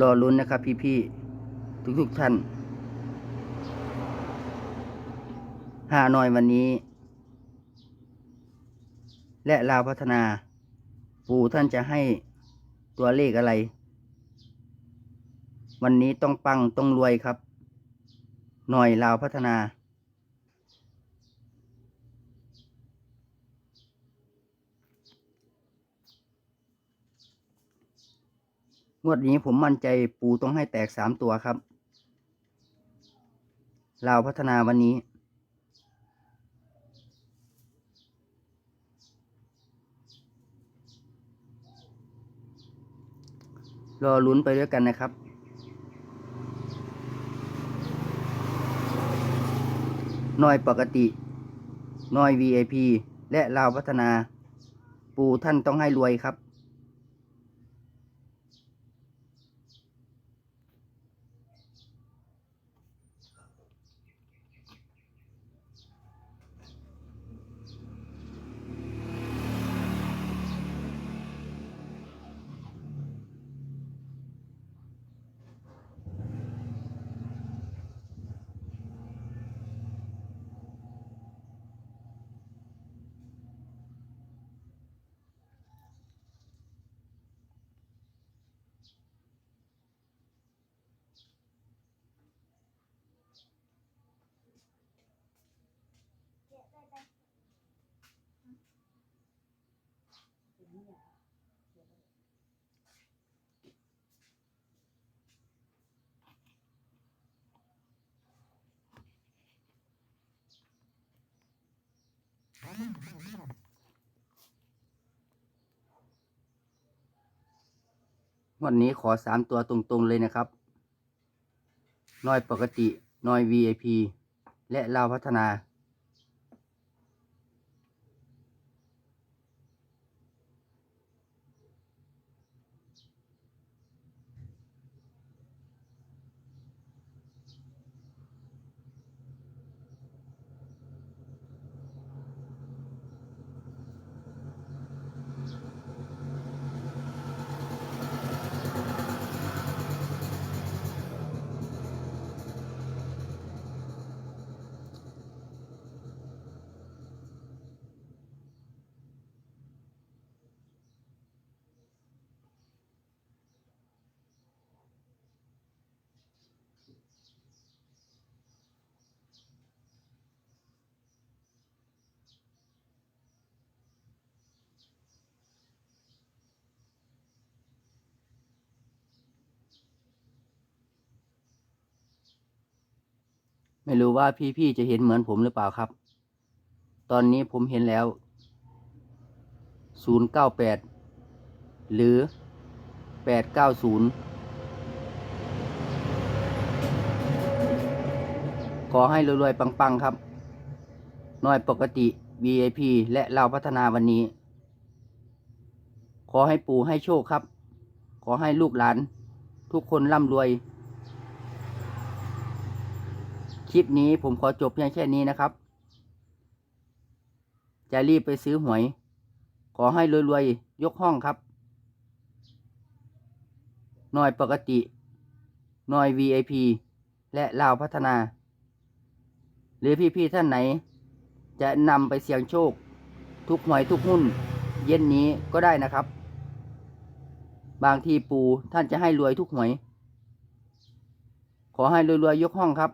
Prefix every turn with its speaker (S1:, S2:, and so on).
S1: รอลุ้นนะครับพี่ๆทุกๆท่านหาหน่อยวันนี้ และลาวพัฒนา ปู่ท่านจะให้ตัวเลขอะไร วันนี้ต้องปังต้องรวยครับ หน่อยลาวพัฒนา งวดนี้ผมมั่นใจปูต้องให้แตกสามตัวครับลาวพัฒนาวันนี้ รอลุ้นไปด้วยกันนะครับหน่อยปกติหน่อย VIP และลาวพัฒนา ปูท่านต้องให้รวยครับ วันนี้ขอสามตัวตรงๆเลยนะครับน้อยปกติน้อย VIP และลาวพัฒนา ไม่รู้ว่าพี่ๆจะเห็นเหมือนผมหรือเปล่าครับ ตอนนี้ผมเห็นแล้ว 098 หรือ 890 ขอให้รวยๆ ปังๆ ครับ น้อยปกติ VIP และเราพัฒนาวันนี้ ขอให้ปู่ให้โชคครับ ขอให้ลูกหลาน ทุกคนร่ำรวย คลิปนี้ผมขอจบเพียงแค่นี้นะครับ จะรีบไปซื้อหวย ขอให้รวยๆ ยกห้องครับ หน่อยปกติ หน่อย VIP และลาวพัฒนา หรือพี่ๆท่านไหน จะนำไปเสี่ยงโชค ทุกหวยทุกหุ้น เย็นนี้ก็ได้นะครับ บางทีปูท่านจะให้รวยทุกหวย ขอให้รวยๆ ยกห้องครับ